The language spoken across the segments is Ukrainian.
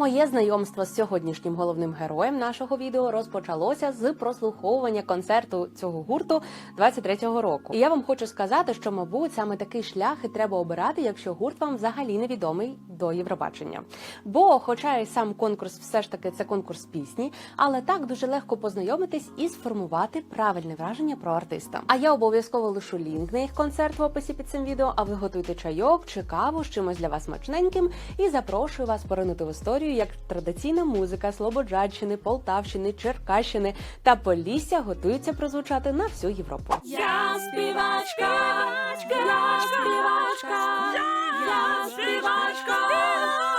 Моє знайомство з сьогоднішнім головним героєм нашого відео розпочалося з прослуховування концерту цього гурту 23-го року. І я вам хочу сказати, що, мабуть, саме такий шлях і треба обирати, якщо гурт вам взагалі невідомий до Євробачення. Бо, хоча і сам конкурс все ж таки це конкурс пісні, але так дуже легко познайомитись і сформувати правильне враження про артиста. А я обов'язково лишу лінк на їх концерт в описі під цим відео. А ви готуйте чайок чи каву з чимось для вас смачненьким і запрошую вас поринути в історію, як традиційна музика Слободжаччини, Полтавщини, Черкащини та Полісся готуються прозвучати на всю Європу. Я співачка, я співачка, я співачка.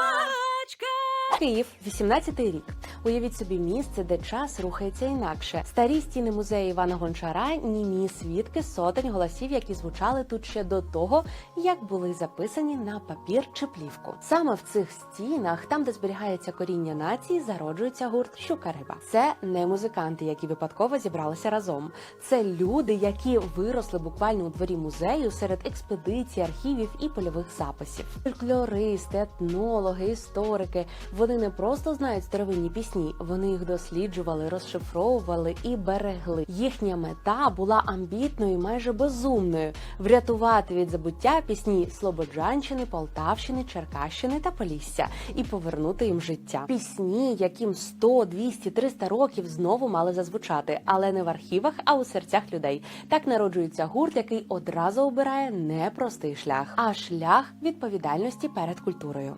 Київ, 18-й рік. Уявіть собі місце, де час рухається інакше. Старі стіни музею Івана Гончара, німі свідки сотень голосів, які звучали тут ще до того, як були записані на папір чи плівку. Саме в цих стінах, там де зберігається коріння нації, зароджується гурт Щукариба. Це не музиканти, які випадково зібралися разом. Це люди, які виросли буквально у дворі музею серед експедицій, архівів і польових записів. Фольклористи, етнологи, історики. Вони не просто знають старовинні пісні, вони їх досліджували, розшифровували і берегли. Їхня мета була амбітною, майже безумною врятувати від забуття пісні Слободжанщини, Полтавщини, Черкащини та Полісся і повернути їм життя. Пісні, яким 100, 200, 300 років знову мали зазвучати, але не в архівах, а у серцях людей. Так народжується гурт, який одразу обирає не простий шлях, а шлях відповідальності перед культурою.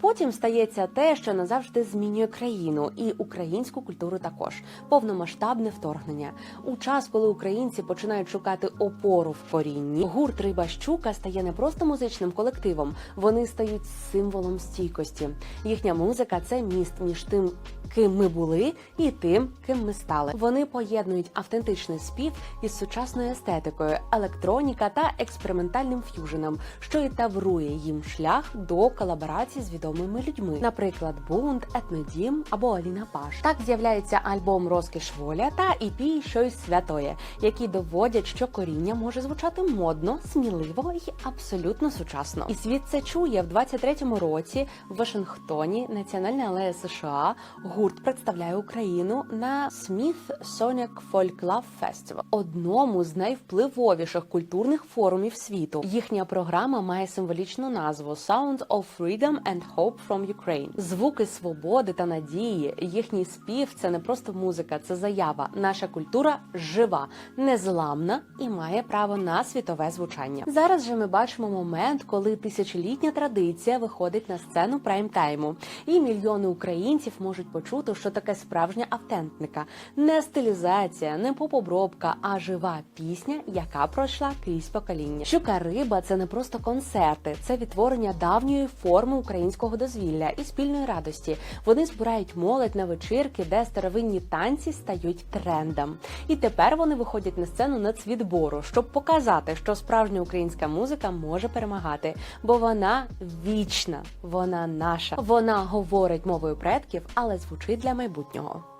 Потім стається те, що назавжди змінює країну і українську культуру також повномасштабне вторгнення. У час, коли українці починають шукати опору в корінні, гурт Риба Щука стає не просто музичним колективом, вони стають символом стійкості. Їхня музика це міст між тим, ким ми були, і тим, ким ми стали. Вони поєднують автентичний спів із сучасною естетикою, електроніка та експериментальним ф'юженом, що і таврує їм шлях до колаборації з відомими людьми, наприклад, Бунт, Етнодім або Аліна Паш. Так з'являється альбом Розкіш воля та EP Щось святоє, які доводять, що коріння може звучати модно, сміливо і абсолютно сучасно. І світ це чує в 23-му році в Вашингтоні, Національна алея США. Гурт представляє Україну на Smith Sonic Folk Love Festival, одному з найвпливовіших культурних форумів світу. Їхня програма має символічну назву Sound of Freedom and Hope from Ukraine. Звуки свободи та надії. Їхній спів це не просто музика, це заява. Наша культура жива, незламна і має право на світове звучання. Зараз же ми бачимо момент, коли тисячолітня традиція виходить на сцену прайм-тайму, і мільйони українців можуть почути, що таке справжня автентика, не стилізація, не поп-обробка, а жива пісня, яка пройшла крізь покоління. Щука риба це не просто концерти, це відтворення давньої форми українського дозвілля і спільної радості. Вони збирають молодь на вечірки, де старовинні танці стають трендом. І тепер вони виходять на сцену нацвідбору, щоб показати, що справжня українська музика може перемагати, бо вона вічна, вона наша. Вона говорить мовою предків, але звучить для майбутнього.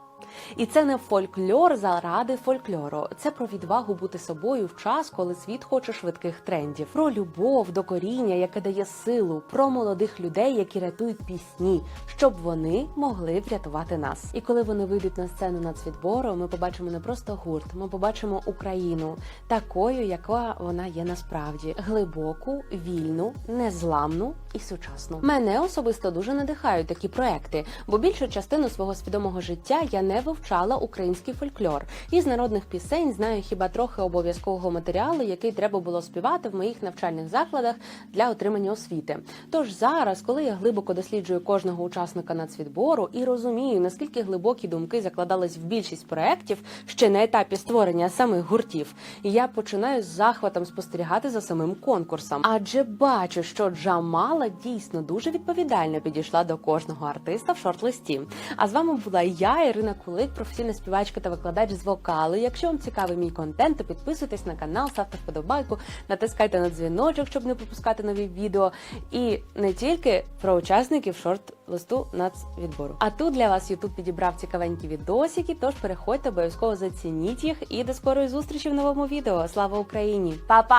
І це не фольклор заради фольклору. Це про відвагу бути собою в час, коли світ хоче швидких трендів, про любов до коріння, яке дає силу, про молодих людей, які рятують пісні, щоб вони могли врятувати нас. І коли вони вийдуть на сцену нацвідбору, ми побачимо не просто гурт, ми побачимо Україну такою, яка вона є насправді глибоку, вільну, незламну і сучасну. Мене особисто дуже надихають такі проекти, бо більшу частину свого свідомого життя я не вивчала український фольклор. Із народних пісень знаю хіба трохи обов'язкового матеріалу, який треба було співати в моїх навчальних закладах для отримання освіти. Тож зараз, коли я глибоко досліджую кожного учасника нацвідбору і розумію, наскільки глибокі думки закладались в більшість проєктів ще на етапі створення самих гуртів, я починаю з захватом спостерігати за самим конкурсом, адже бачу, що Джамала дійсно дуже відповідально підійшла до кожного артиста в шорт-листі. А з вами була я, Ірина Кулик, професійна співачка та викладач з вокалу. Якщо вам цікавий мій контент, то підписуйтесь на канал, ставте вподобайку, натискайте на дзвіночок, щоб не пропускати нові відео. І не тільки про учасників шорт-листу нацвідбору. А тут для вас Ютуб підібрав цікавенькі відосики, тож переходьте, обов'язково зацініть їх і до скорої зустрічі в новому відео. Слава Україні! Па-па!